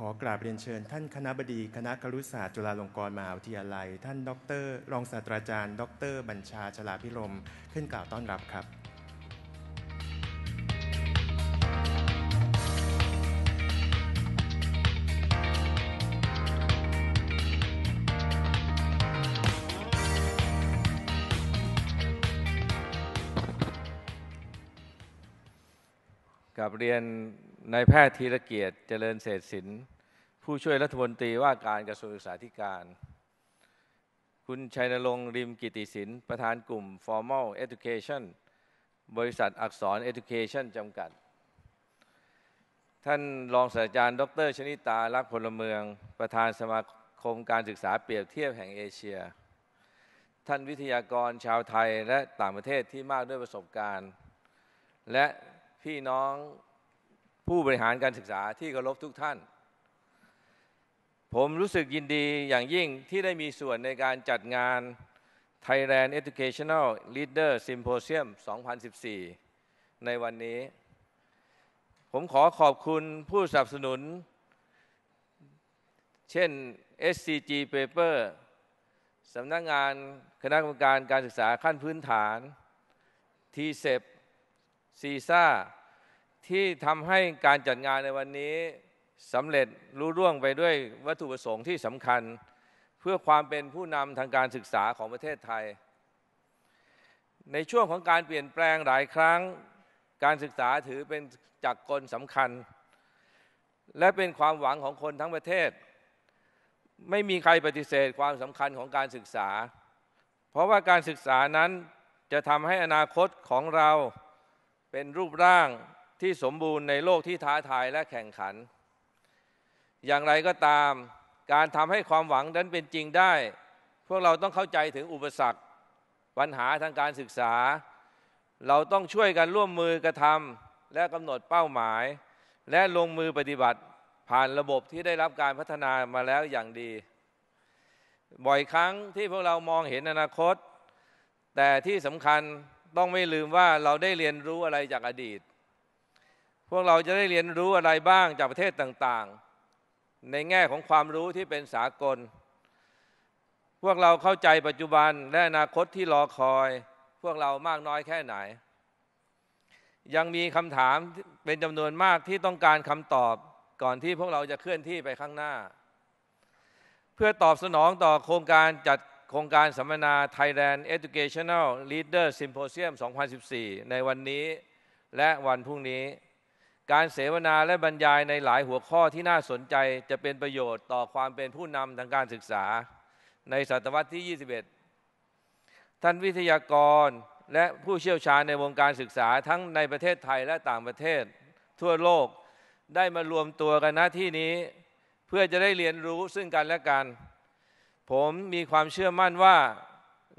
ขอกราบเรียนเชิญ ท่านคณะบดีคณะครุศาสตร์จุฬาลงกรณ์มหาวิทยาลัย ท่านดร รองศาสตราจารย์ ดร บัญชาชลาพิรมขึ้นกล่าวต้อนรับครับ กับเรียน นายแพทย์ธีรเกียรติเจริญเศรษฐศิลป์ผู้ช่วยรัฐมนตรีว่าการกระทรวงศึกษาธิการ คุณชัยนรงค์ริมกิติศิลป์ประธานกลุ่ม Formal Education บริษัทอักษร Education จำกัด ท่านรองศาสตราจารย์ ดรชนิตารักพลเมือง ประธานสมาคมการศึกษาเปรียบเทียบแห่งเอเชีย ท่านวิทยากรชาวไทยและต่างประเทศที่มากด้วยประสบการณ์ และพี่น้อง ผู้บริหารการศึกษาที่เคารพทุกท่าน ผมรู้สึกยินดีอย่างยิ่งที่ได้มีส่วนในการจัดงาน Thailand Educational Leader Symposium 2014 ในวันนี้ ผมขอขอบคุณผู้สนับสนุน เช่น SCG Paper สำนักงงานคณะกรรมการการศึกษาขั้นพื้นฐาน TCEP ซีซ่า ที่ทำให้การจัดงานในวันนี้สำเร็จรู้ร่วงไปด้วยวัตถุประสงค์ที่สำคัญ เพื่อความเป็นผู้นำทางการศึกษาของประเทศไทย ในช่วงของการเปลี่ยนแปลงหลายครั้ง การศึกษาถือเป็นจักรกลสำคัญ และเป็นความหวังของคนทั้งประเทศ ไม่มีใครปฏิเสธความสำคัญของการศึกษา เพราะว่าการศึกษานั้นจะทำให้อนาคตของเราเป็นรูปร่าง ที่สมบูรณ์ในโลกที่ท้าทายและแข่งขัน อย่างไรก็ตามการทำให้ความหวังนั้นเป็นจริงได้ พวกเราต้องเข้าใจถึงอุปสรรค ปัญหาทางการศึกษา เราต้องช่วยกันร่วมมือกระทำและกำหนดเป้าหมาย และลงมือปฏิบัติผ่านระบบที่ได้รับการพัฒนามาแล้วอย่างดี บ่อยครั้งที่พวกเรามองเห็นอนาคต แต่ที่สำคัญต้องไม่ลืมว่าเราได้เรียนรู้อะไรจากอดีต พวกเราจะได้เรียนรู้อะไรบ้างจากประเทศต่างๆ ในแง่ของความรู้ที่เป็นสากล พวกเราเข้าใจปัจจุบันและอนาคตที่รอคอย พวกเรามากน้อยแค่ไหน ยังมีคำถามเป็นจำนวนมากที่ต้องการคำตอบก่อนที่พวกเราจะเคลื่อนที่ไปข้างหน้า เพื่อตอบสนองต่อโครงการจัดโครงการสัมมนา Thailand Educational Leader Symposium 2014 ในวันนี้และวันพรุ่งนี้ การเสวนาและบรรยายในหลายหัวข้อที่น่าสนใจจะเป็นประโยชน์ต่อความเป็นผู้นำทางการศึกษา ในศตวรรษที่ 21 ท่านวิทยากรและผู้เชี่ยวชาญในวงการศึกษาทั้งในประเทศไทยและต่างประเทศ ทั่วโลกได้มารวมตัวกันณที่นี้ เพื่อจะได้เรียนรู้ซึ่งกันและกัน ผมมีความเชื่อมั่นว่า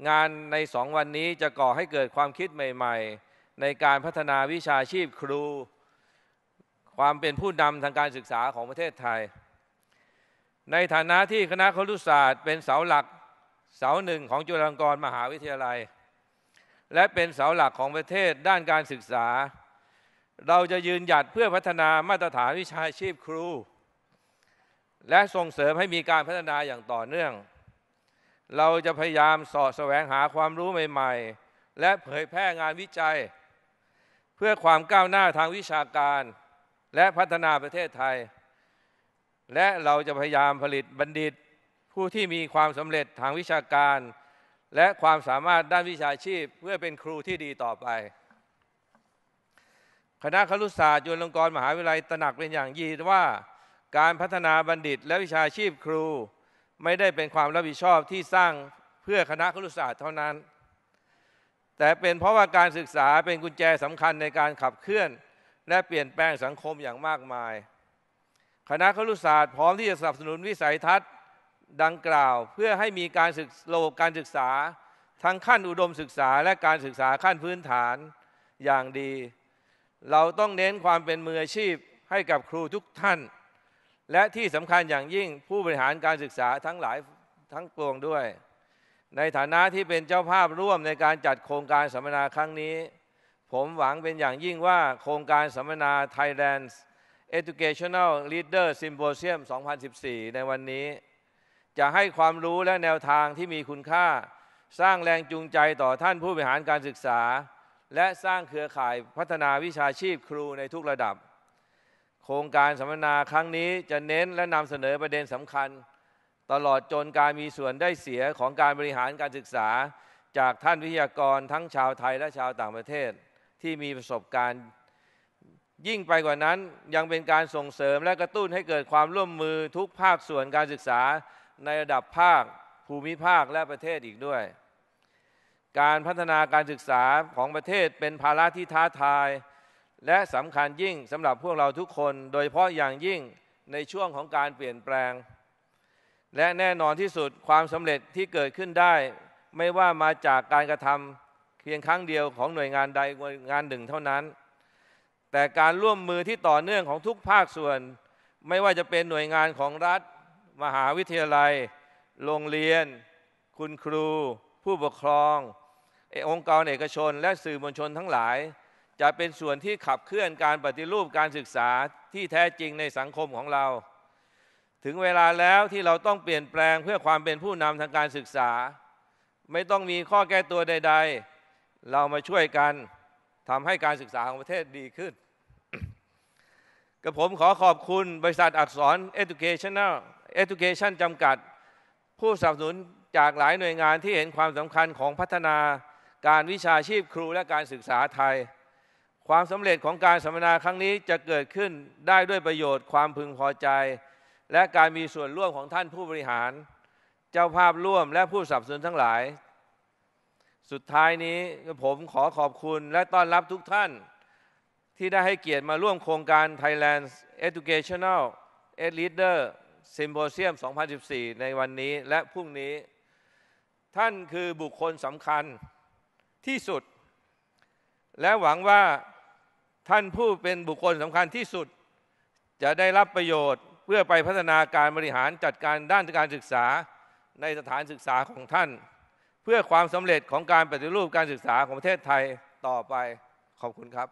งานในสองวันนี้จะก่อให้เกิดความคิดใหม่ ๆ ในการพัฒนาวิชาชีพครู ความเป็นผู้นำทางการศึกษาของประเทศไทย ในฐานะที่คณะครุศาสตร์เป็นเสาหลักเสาหนึ่งของจุฬาลงกรณ์มหาวิทยาลัย และเป็นเสาหลักของประเทศด้านการศึกษา เราจะยืนหยัดเพื่อพัฒนามาตรฐานวิชาชีพครู และส่งเสริมให้มีการพัฒนาอย่างต่อเนื่อง เราจะพยายามสอดแสวงหาความรู้ใหม่ ๆ และเผยแพร่งานวิจัย เพื่อความก้าวหน้าทางวิชาการ และพัฒนาประเทศไทย และเราจะพยายามผลิตบัณฑิต ผู้ที่มีความสำเร็จทางวิชาการ และความสามารถด้านวิชาชีพ เพื่อเป็นครูที่ดีต่อไป คณะครุศาสตร์จุฬาลงกรณ์มหาวิทยาลัยตระหนักเป็นอย่างยิ่งว่า การพัฒนาบัณฑิต และวิชาชีพครู ไม่ได้เป็นความรับผิดชอบที่สร้างเพื่อคณะครุศาสตร์เท่านั้น แต่เป็นเพราะว่าการศึกษาเป็นกุญแจสำคัญในการขับเคลื่อน และเปลี่ยนแปลงสังคมอย่างมากมาย คณะครุศาสตร์พร้อมที่จะสนับสนุนวิสัยทัศน์ดังกล่าว เพื่อให้มีการศึกโลกการศึกษา ทั้งขั้นอุดมศึกษาและการศึกษาขั้นพื้นฐานอย่างดี เราต้องเน้นความเป็นมืออาชีพให้กับครูทุกท่าน และที่สำคัญอย่างยิ่งผู้บริหารการศึกษาทั้งหลายทั้งปวงด้วย ในฐานะที่เป็นเจ้าภาพร่วมในการจัดโครงการสัมมนาครั้งนี้ ผมหวังเป็นอย่างยิ่งว่าโครงการสัมมนา Thailand Educational Leader Symposium 2014 ในวันนี้ จะให้ความรู้และแนวทางที่มีคุณค่า สร้างแรงจูงใจต่อท่านผู้บริหารการศึกษา และสร้างเครือข่ายพัฒนาวิชาชีพครูในทุกระดับ โครงการสัมมนาครั้งนี้จะเน้นและนำเสนอประเด็นสำคัญ ตลอดจนการมีส่วนได้เสียของการบริหารการศึกษา จากท่านวิทยากรทั้งชาวไทยและชาวต่างประเทศ ที่มีประสบการณ์ยิ่งไปกว่านั้นยังเป็นการส่งเสริมและกระตุ้นให้เกิดความร่วมมือทุกภาคส่วนการศึกษาในระดับภาค ภูมิภาคและประเทศอีกด้วย การพัฒนาการศึกษาของประเทศเป็นภาระที่ท้าทาย และสำคัญยิ่งสำหรับพวกเราทุกคน โดยเฉพาะอย่างยิ่งในช่วงของการเปลี่ยนแปลง และแน่นอนที่สุดความสำเร็จที่เกิดขึ้นได้ ไม่ว่ามาจากการกระทำ เพียงครั้งเดียวของหน่วยงานใดงานหนึ่งเท่านั้น แต่การร่วมมือที่ต่อเนื่องของทุกภาคส่วน ไม่ว่าจะเป็นหน่วยงานของรัฐ มหาวิทยาลัย โรงเรียน คุณครู ผู้ปกครองเอ่อองค์กรเอกชน และสื่อมวลชนทั้งหลาย จะเป็นส่วนที่ขับเคลื่อนการปฏิรูปการศึกษาที่แท้จริงในสังคมของเรา ถึงเวลาแล้วที่เราต้องเปลี่ยนแปลงเพื่อความเป็นผู้นำทางการศึกษา ไม่ต้องมีข้อแก้ตัวใด ๆ เรามาช่วยกันทำให้การศึกษาของประเทศดีขึ้นกับผมขอขอบคุณบริษัทอักษร Educational Education จำกัด ผู้สนับสนุนจากหลายหน่วยงานที่เห็นความสำคัญของพัฒนาการวิชาชีพครูและการศึกษาไทย ความสำเร็จของการสัมมนาครั้งนี้จะเกิดขึ้นได้ด้วยประโยชน์ความพึงพอใจ และการมีส่วนร่วมของท่านผู้บริหาร เจ้าภาพร่วมและผู้สนับสนุนทั้งหลาย สุดท้ายนี้ผมขอขอบคุณและต้อนรับทุกท่าน ที่ได้ให้เกียรติมาร่วมโครงการ Thailand Educational Ed Leader Symposium 2014 ในวันนี้และพรุ่งนี้ ท่านคือบุคคลสำคัญที่สุด และหวังว่าท่านผู้เป็นบุคคลสำคัญที่สุด จะได้รับประโยชน์เพื่อไปพัฒนาการบริหารจัดการด้านการศึกษาในสถานศึกษาของท่าน พื่อความสำเร็จของการปฏิรูปการศึกษาของประเทศไทยต่อไปขอบคุณครับ